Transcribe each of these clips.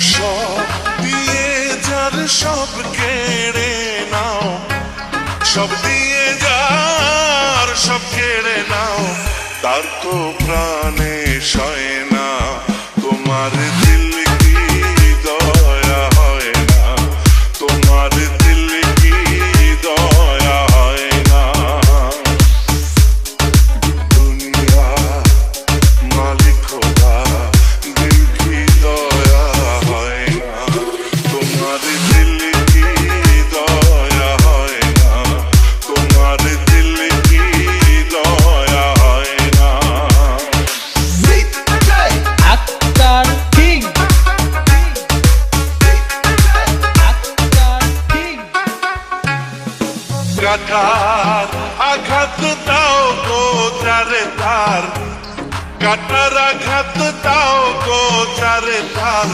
সব দিয়ে যার সব কেড়ে নাও, সব দিয়ে যার সব কেড়ে নাও, তার তো প্রাণে শয়ন কাটার আঘাত দাও গো চারে তার। কাটার আঘাত দাও গো চারে তার।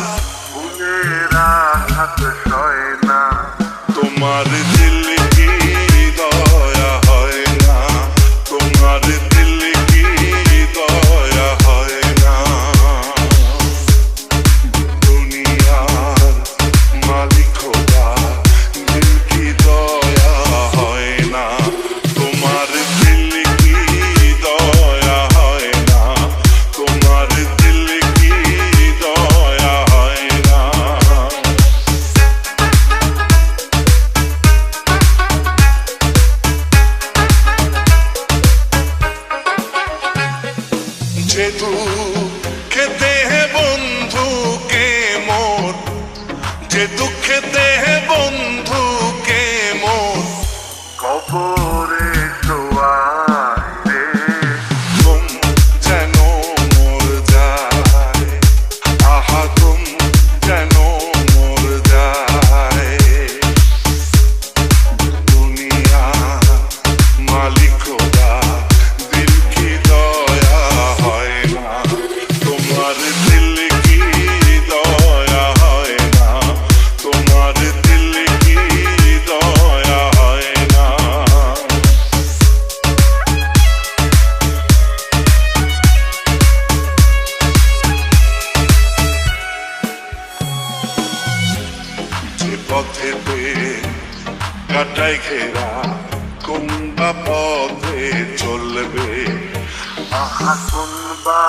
যে দুঃখেতে হে বন্ধু কে মোর? যে দুঃখেতে হে বন্ধু কে মোর? কবরে পথেতে কাটাই ঘেরা কোনটা পথে চলবে। আহা কোনবা